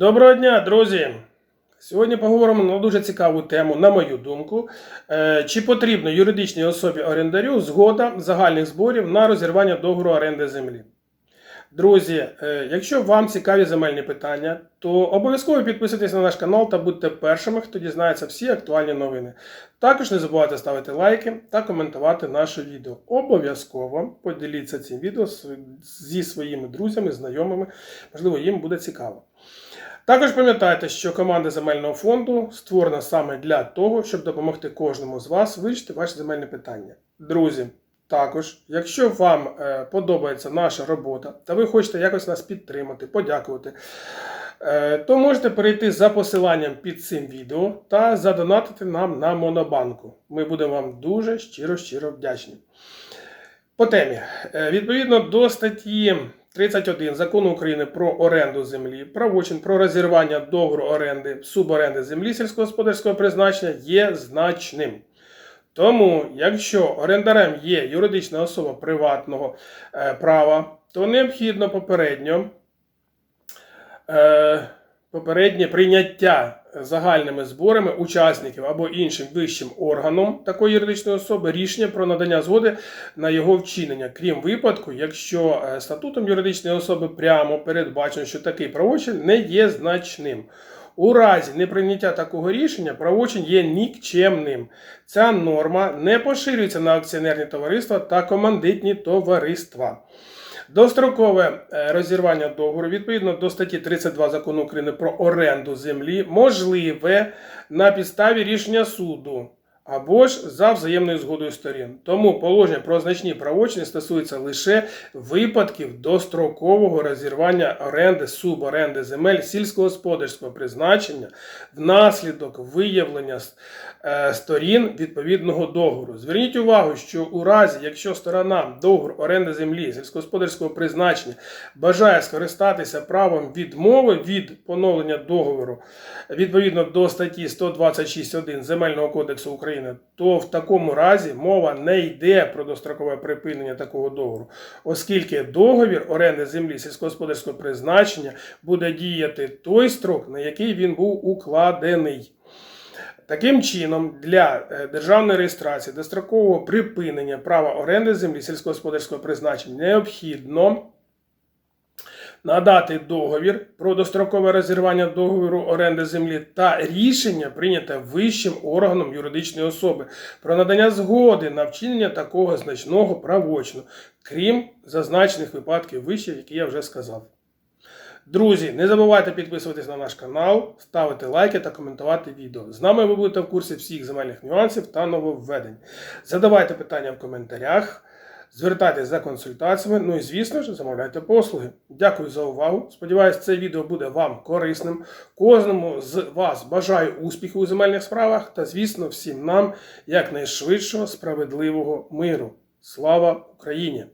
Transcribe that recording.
Доброго дня, друзі! Сьогодні поговоримо на дуже цікаву тему, на мою думку. Е, Чи потрібно юридичній особі орендарю згода загальних зборів на розірвання договору оренди землі? Друзі, е, якщо вам цікаві земельні питання, то обов'язково підписуйтесь на наш канал та будьте першими, хто дізнається всі актуальні новини. Також не забувайте ставити лайки та коментувати наше відео. Обов'язково поділіться цим відео зі своїми друзями, знайомими, можливо, їм буде цікаво. Також пам'ятайте, що команда земельного фонду створена саме для того, щоб допомогти кожному з вас вирішити ваші земельні питання. Друзі, також, якщо вам е, подобається наша робота та ви хочете якось нас підтримати, подякувати, е, то можете перейти за посиланням під цим відео та задонатити нам на Монобанку. Ми будемо вам дуже щиро-щиро вдячні. По темі. Е, Відповідно до статті 31 закону України про оренду землі, правочин про розірвання договору оренди, суборенди землі сільськогосподарського призначення є значним. Тому, якщо орендарем є юридична особа приватного е, права, то необхідно попередньо е, попереднє прийняття загальними зборами учасників або іншим вищим органом такої юридичної особи рішення про надання згоди на його вчинення, крім випадку, якщо е, статутом юридичної особи прямо передбачено, що такий правочин не є значним. У разі неприйняття такого рішення правочин є нікчемним. Ця норма не поширюється на акціонерні товариства та командитні товариства. Дострокове е, розірвання договору. Відповідно до статті 32 закону України про оренду землі можливе на підставі рішення суду або ж за взаємною згодою сторін. Тому положення про значні правочини стосується лише випадків дострокового розірвання оренди, суборенди земель сільськогосподарського призначення внаслідок виявлення е, сторін відповідного договору. Зверніть увагу, що у разі, якщо сторона договору оренди землі сільськогосподарського призначення бажає скористатися правом відмови від поновлення договору відповідно до статті 126.1 Земельного кодексу України, то в такому разі мова не йде про дострокове припинення такого договору, оскільки договір оренди землі сільськогосподарського призначення буде діяти той строк, на який він був укладений. Таким чином, для е, державної реєстрації дострокового припинення права оренди землі сільськогосподарського призначення необхідно надати договір про дострокове розірвання договору оренди землі та рішення прийняте вищим органом юридичної особи про надання згоди на вчинення такого значного правочину, крім зазначених випадків вище, які я вже сказав. Друзі, не забувайте підписуватись на наш канал, ставити лайки та коментувати відео. З нами ви будете в курсі всіх земельних нюансів та нововведень. Задавайте питання в коментарях, звертайтесь за консультаціями, ну і звісно ж, замовляйте послуги. Дякую за увагу. Сподіваюсь, це відео буде вам корисним. Кожному з вас бажаю успіху у земельних справах та, звісно, всім нам якнайшвидшого справедливого миру. Слава Україні!